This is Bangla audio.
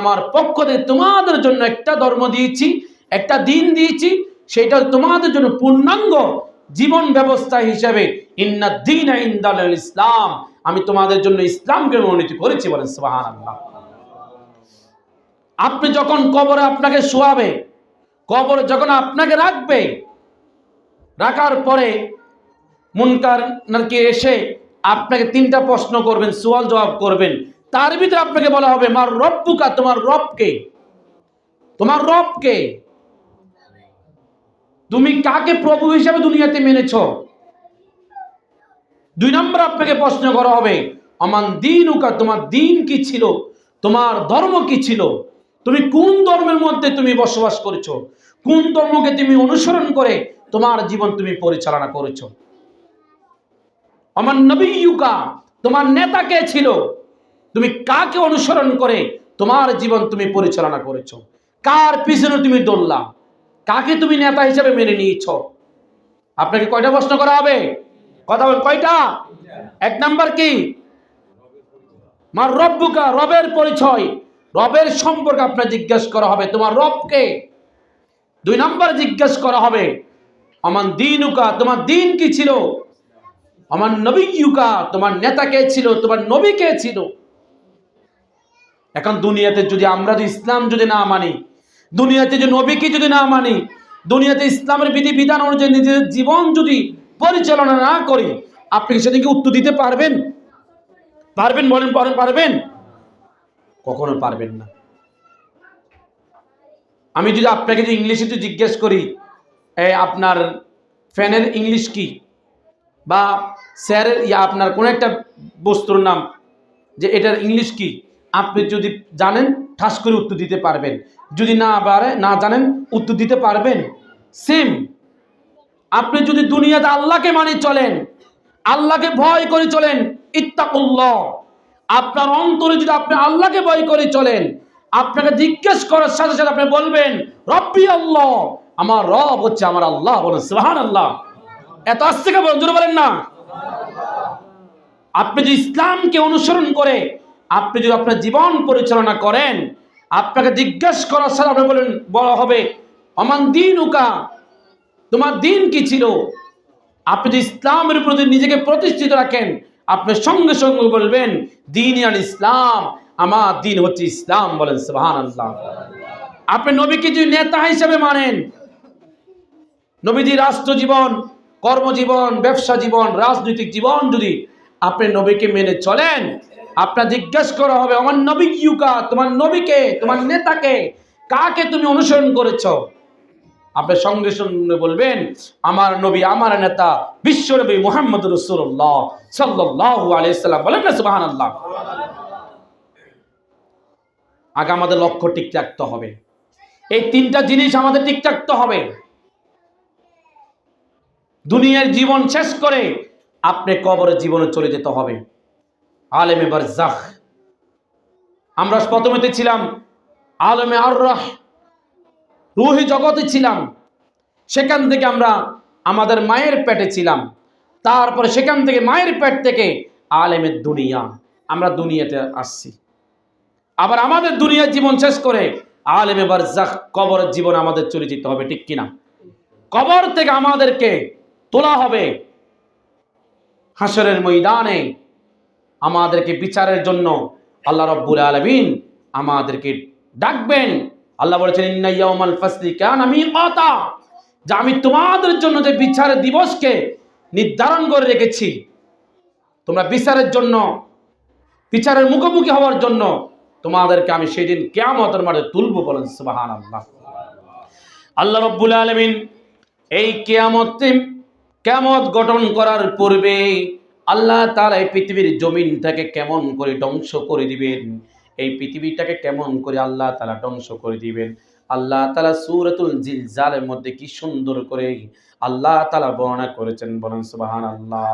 আমার পক্ষ থেকে তোমাদের জন্য একটা ধর্ম দিয়েছি, একটা দিন দিয়েছি, সেটা তোমাদের জন্য পূর্ণাঙ্গ জীবন ব্যবস্থা হিসাবে, ইন্না দিন ইন্দাল ইসলাম আমি তোমাদের জন্য ইসলামকে মনোনীত করেছি বলেন সুবাহান আপনি যখন কবরে আপনাকে শোয়াবে, কবরে যখন আপনাকে রাখবে, রাখার পরে মুনকার নাকি এসে আপনাকে তিনটা প্রশ্ন করবেন সোয়াল জবাব করবেন তার ভিতরে আপনাকে বলা হবে, মার রব্বুকা, তোমার রবকে। তোমার রবকে? তুমি কাকে প্রভু হিসাবে দুনিয়াতে মেনেছ? দুই নম্বর আপনাকে প্রশ্ন করা হবে আমার দিন উকা তোমার দিন কি ছিল? তোমার ধর্ম কি ছিল? তুমি কোন ধর্মের মধ্যে তুমি বসবাস করেছ? কোন ধর্মকে তুমি অনুসরণ করে তোমার জীবন তুমি পরিচালনা করেছ? আমার নবী ইউকা তোমার নেতা কে ছিল? তুমি কাকে অনুসরণ করে তোমার জীবন তুমি পরিচালনা করেছ? কার পিছনে তুমি দৌড়লা? কাকে তুমি নেতা হিসেবে মেনে নিয়েছ? আপনাকে কয়টা প্রশ্ন করা হবে? কথা বল, কয়টা? এক নাম্বার কি? মার রব্বুকা, রবের পরিচয়, রবের সম্পর্কে আপনার জিজ্ঞেস করা হবে। তোমার রবকে দুই নাম্বার জিজ্ঞেস করা হবে। আমার দিনুকা, তোমার দিন কি ছিল? আমার নবী ইউকা তোমার নেতা কে ছিল? তোমার নবী কে ছিল? এখন দুনিয়াতে যদি আমরা যদি ইসলাম যদি না মানি, দুনিয়াতে যদি নবীকে যদি না মানি, দুনিয়াতে ইসলামের বিধি বিধান অনুযায়ী নিজের জীবন যদি পরিচালনা না করি, আপনি কি সেদিকে উত্তর দিতে পারবেন? পারবেন বলেন, পারেন, পারবেন? কখনো পারবেন না। আমি যদি আপনাকে যদি ইংলিশে যদি জিজ্ঞেস করি আপনার ফ্যানের ইংলিশ কি? বা স্যারের, ইয়া, আপনার কোনো একটা বস্তুর নাম, যে এটার ইংলিশ কি? আপনি যদি জানেন, ঠাস করে উত্তর দিতে পারবেন। যদি না পারে, না জানেন, উত্তর দিতে পারবেন। সেম আপনি যদি দুনিয়াতে আল্লাহকে মানে চলেন, আল্লাহকে ভয় করে চলেন, ইত্তাকুল্লাহ। আপনার অন্তরে যদি আপনি আল্লাহকে ভয় করে চলেন, আপনাকে জিজ্ঞেস করার সাথে সাথে আপনি বলবেন, রব্বি আল্লাহ। আমার রব হচ্ছে আমার আল্লাহ বলেন সুবহান আল্লাহ এত আসছে কে বলেন, জোরে বলেন না। আপনি যদি ইসলামকে অনুসরণ করে আপনি যদি আপনার জীবন পরিচালনা করেন, আপনাকে জিজ্ঞেস করার সাথে আপনি বলেন, বলা হবে, অমান দিন উকা তোমার দিন কি ছিল? আপনি যদি ইসলামের প্রতি নিজেকে প্রতিষ্ঠিত রাখেন, আপনি সঙ্গে সঙ্গে বলবেন, দিন আর ইসলাম, আমার দিন হচ্ছে ইসলাম, বলেন সুবহান আল্লাহ আপনি নবীকে যদি নেতা হিসেবে মানেন, নবীজি রাষ্ট্র জীবন, কর্মজীবন, ব্যবসা জীবন, রাজনৈতিক জীবন যদি আপনি নবীকে মেনে চলেন আপনার জিজ্ঞেস করা হবে, আমার নবী ইউকা তোমার নবীকে, তোমার নেতাকে কাকে তুমি অনুসরণ করেছ? আপনি সঙ্গে সঙ্গে বলবেন, আমার নবী, আমার নেতা বিশ্ব নবী মোহাম্মদ রসুল্লাহ সাল্লাহ আলাইসাল্লাম বলেন না সুবাহান আল্লাহ আগে আমাদের লক্ষ্য ঠিক রাখতে হবে। এই তিনটা জিনিস আমাদের ঠিক রাখতে হবে। দুনিয়ার জীবন শেষ করে আপনি কবরের জীবনে চলে যেতে হবে। আলেমে বারজাখ আমরা প্রথমেতে ছিলাম আলেমে আর রুহি জগতে ছিলাম। সেখান থেকে আমরা আমাদের মায়ের পেটে ছিলাম। তারপরে সেখান থেকে মায়ের পেট থেকে আলেমের দুনিয়া, আমরা দুনিয়াতে আসছি। আবার আমাদের দুনিয়ার জীবন শেষ করে আলেমে বারজাখ কবরের জীবন আমাদের চলে যেতে হবে, ঠিক কিনা? কবর থেকে আমাদেরকে তোলা হবে হাসরের ময়দানে আমাদেরকে বিচারের জন্য আল্লাহ রব্বুল আলমিন আমাদেরকে ডাকবেন। আল্লাহ বলেছেন কানা মিকাতা যে আমি তোমাদের জন্য যে বিচারের দিবসকে নির্ধারণ করে রেখেছি, তোমরা বিচারের জন্য, বিচারের মুখোমুখি হওয়ার জন্য তোমাদেরকে আমি সেই দিন কেয়ামতের মাঠে তুলবো বলেন সুবাহান আল্লাহ আল্লাহ রব্বুল আলমিন এই কেয়ামত কেমত গঠন করার পূর্বে আল্লাহ তার এই পৃথিবীর জমিনটাকে কেমন করে ধ্বংস করে দিবেন? এই পৃথিবীটাকে কেমন করে আল্লাহ তালা ধ্বংস করে দিবেন? আল্লাহ তালা সুরতুল জিল জিলজালের মধ্যে কি সুন্দর করে আল্লাহ তালা বর্ণনা করেছেন বলেন সুবাহান আল্লাহ